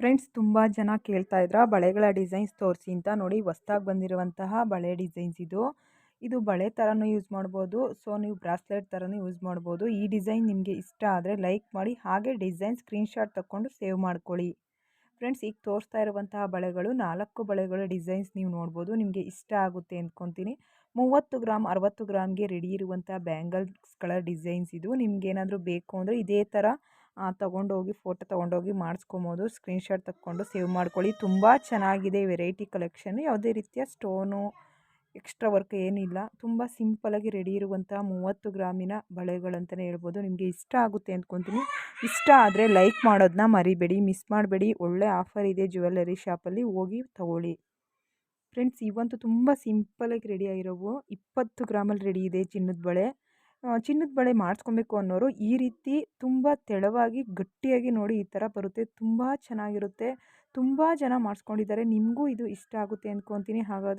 Friends ತುಂಬ ಜನ ಕೇಳ್ತಾ ಇದ್ರ, ಬಳೆಗಳ ಡಿಸೈನ್ಸ್ ತೋರಿಸಿ ಅಂತ ನೋಡಿ ಹೊಸ್ದಾಗಿ ಬಂದಿರುವಂತಹ ಬಳೆ ಡಿಸೈನ್ಸ್ ಇದು. ಇದು ಬಳೆ ಥರನೂ ಯೂಸ್ ಮಾಡ್ಬೋದು, ಸೊ ನೀವು ಬ್ರಾಸ್ಲೆಟ್ ಥರನೂ ಯೂಸ್ ಮಾಡ್ಬೋದು. ಈ ಡಿಸೈನ್ ನಿಮಗೆ ಇಷ್ಟ ಆದರೆ ಲೈಕ್ ಮಾಡಿ, ಹಾಗೆ ಡಿಸೈನ್ ಸ್ಕ್ರೀನ್ಶಾಟ್ ತಗೊಂಡು ಸೇವ್ ಮಾಡ್ಕೊಳ್ಳಿ. ಫ್ರೆಂಡ್ಸ್, ಈಗ ತೋರಿಸ್ತಾ ಇರುವಂತಹ ಬಳೆಗಳು, ನಾಲ್ಕು ಬಳೆಗಳ ಡಿಸೈನ್ಸ್ ನೀವು ನೋಡ್ಬೋದು, ನಿಮಗೆ ಇಷ್ಟ ಆಗುತ್ತೆ ಅಂದ್ಕೊತೀನಿ ಮೂವತ್ತು ಗ್ರಾಮ್ ಅರವತ್ತು ಗ್ರಾಮ್ಗೆ ರೆಡಿ ಇರುವಂಥ ಬ್ಯಾಂಗಲ್ಸ್ಗಳ ಡಿಸೈನ್ಸ್ ಇದು. ನಿಮ್ಗೇನಾದರೂ ಬೇಕು ಅಂದರೆ ಇದೇ ಥರ ತೊಗೊಂಡೋಗಿ ಫೋಟೋ ತೊಗೊಂಡೋಗಿ ಮಾಡಿಸ್ಕೊಬೋದು. ಸ್ಕ್ರೀನ್ಶಾಟ್ ತಕ್ಕೊಂಡು ಸೇವ್ ಮಾಡ್ಕೊಳ್ಳಿ. ತುಂಬ ಚೆನ್ನಾಗಿದೆ ವೆರೈಟಿ ಕಲೆಕ್ಷನ್ ಯಾವುದೇ ರೀತಿಯ ಸ್ಟೋನು ಎಕ್ಸ್ಟ್ರಾ ವರ್ಕ್ ಏನಿಲ್ಲ. ತುಂಬ ಸಿಂಪಲಾಗಿ ರೆಡಿ ಇರುವಂಥ ಮೂವತ್ತು ಗ್ರಾಮಿನ ಬಳೆಗಳಂತಲೇ ಹೇಳ್ಬೋದು. ನಿಮಗೆ ಇಷ್ಟ ಆಗುತ್ತೆ ಅಂದ್ಕೊತೀನಿ. ಇಷ್ಟ ಆದರೆ ಲೈಕ್ ಮಾಡೋದನ್ನ ಮರಿಬೇಡಿ ಮಿಸ್ ಮಾಡಬೇಡಿ. ಒಳ್ಳೆ ಆಫರ್ ಇದೆ ಜ್ಯುವೆಲ್ಲರಿ ಶಾಪಲ್ಲಿ ಹೋಗಿ ತಗೊಳ್ಳಿ. ಫ್ರೆಂಡ್ಸ್ ಇವಂತೂ ತುಂಬ ಸಿಂಪಲಾಗಿ ರೆಡಿ ಆಗಿರೋವು. ಇಪ್ಪತ್ತು ಗ್ರಾಮಲ್ಲಿ ರೆಡಿ ಇದೆ ಚಿನ್ನದ ಬಳೆ. ಚಿನ್ನದ ಬಳೆ ಮಾಡಿಸ್ಕೊಬೇಕು ಅನ್ನೋರು ಈ ರೀತಿ ತುಂಬ ತೆಳುವಾಗಿ, ಗಟ್ಟಿಯಾಗಿ ನೋಡಿ ಈ ಥರ ಬರುತ್ತೆ. ತುಂಬ ಚೆನ್ನಾಗಿರುತ್ತೆ. ತುಂಬ ಜನ ಮಾಡಿಸ್ಕೊಂಡಿದ್ದಾರೆ. ನಿಮಗೂ ಇದು ಇಷ್ಟ ಆಗುತ್ತೆ ಅಂದ್ಕೊತೀನಿ ಹಾಗಾದರೆ